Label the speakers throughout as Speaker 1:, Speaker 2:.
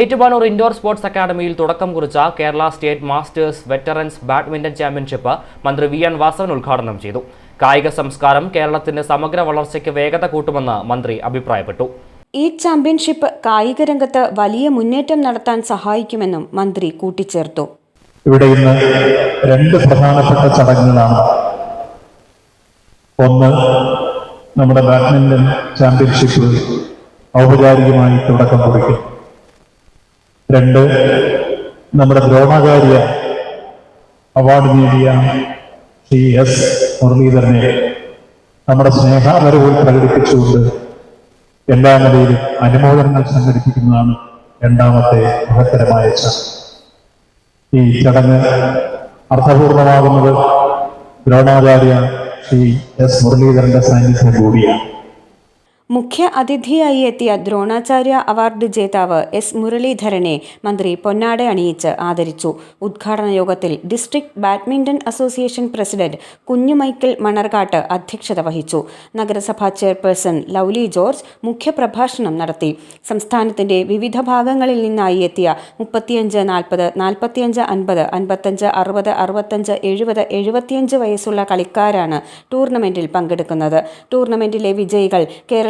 Speaker 1: Ettumanoor indoor sports അക്കാദമിയിൽ തുടക്കം കുറിച്ച Kerala state masters veterans badminton championship മന്ത്രി വി എൻ വാസവൻ ഉദ്ഘാടനം ചെയ്തു. കായിക സംസ്കാരം കേരളത്തിന്റെ സമഗ്ര വളർച്ചയ്ക്ക് വേഗത കൂട്ടുമെന്ന് മന്ത്രി അഭിപ്രായപ്പെട്ടു.
Speaker 2: ഈ ചാമ്പ്യൻഷിപ്പ് കായിക രംഗത്ത് വലിയ മുന്നേറ്റം നടത്താൻ സഹായിക്കുമെന്നും മന്ത്രി കൂട്ടിച്ചേർത്തു.
Speaker 3: ഇവിടെ ഇന്ന് രണ്ട് പ്രധാനപ്പെട്ട ചടങ്ങുകളാണ്. ഒന്ന് നമ്മുടെ ബാഡ്മിന്റൺ ചാമ്പ്യൻഷിപ്പ് ഔപചാരികമായി തുടക്കം കുറിക്കും. രണ്ട് നമ്മുടെ ദ്രോണാചാര്യ അവാർഡ് നേടിയ ശ്രീ എസ് മുരളീധരനെ നമ്മുടെ സ്നേഹാപരവും പ്രകടിപ്പിച്ചുകൊണ്ട് എല്ലാ നിലയിലും അനുമോദനങ്ങൾ സംഘടിപ്പിക്കുന്നതാണ് രണ്ടാമത്തെ മഹത്തരമായ ചടങ്ങ്. ഈ ചടങ്ങ് അർത്ഥപൂർണമാകുന്നത് ദ്രോണാചാര്യ ശ്രീ എസ് മുരളീധരന്റെ സാന്നിധ്യം കൂടിയാണ്
Speaker 2: മുഖ്യ അതിഥിയായി എത്തിയ ദ്രോണാചാര്യ അവാർഡ് ജേതാവ് എസ് മുരളീധരനെ മന്ത്രി പൊന്നാട അണിയിച്ച് ആദരിച്ചു. ഉദ്ഘാടന യോഗത്തിൽ district badminton association president Kunjumichael Manarcad അധ്യക്ഷത വഹിച്ചു. നഗരസഭാ ചെയർപേഴ്സൺ ലൗലി ജോർജ് മുഖ്യപ്രഭാഷണം നടത്തി. സംസ്ഥാനത്തിന്റെ വിവിധ ഭാഗങ്ങളിൽ നിന്നായി എത്തിയ മുപ്പത്തിയഞ്ച് നാൽപ്പത് നാൽപ്പത്തിയഞ്ച് അൻപത് അൻപത്തഞ്ച് അറുപത് അറുപത്തഞ്ച് എഴുപത് എഴുപത്തിയഞ്ച് വയസ്സുള്ള കളിക്കാരാണ് ടൂർണമെന്റിൽ പങ്കെടുക്കുന്നത്. ടൂർണമെന്റിലെ വിജയികൾ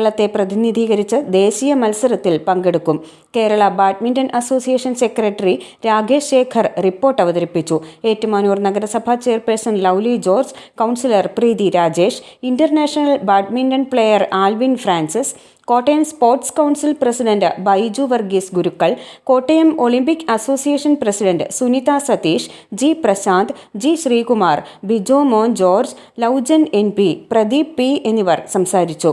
Speaker 2: കേരളത്തെ പ്രതിനിധീകരിച്ച് ദേശീയ മത്സരത്തിൽ പങ്കെടുക്കും. Kerala badminton association secretary Rakesh Sekhar report അവതരിപ്പിച്ചു. ഏറ്റുമാനൂർ നഗരസഭാ chairperson Lovely George councillor Preethi Rajesh international badminton player Alvin Francis Kottayam sports council president Baiju Varghese Gurukkal Kottayam Olympic association president Sunitha Satheesh G Prashanth G Sreekumar Bijo Mon George Loujan N P Pradeep P എന്നിവർ സംസാരിച്ചു.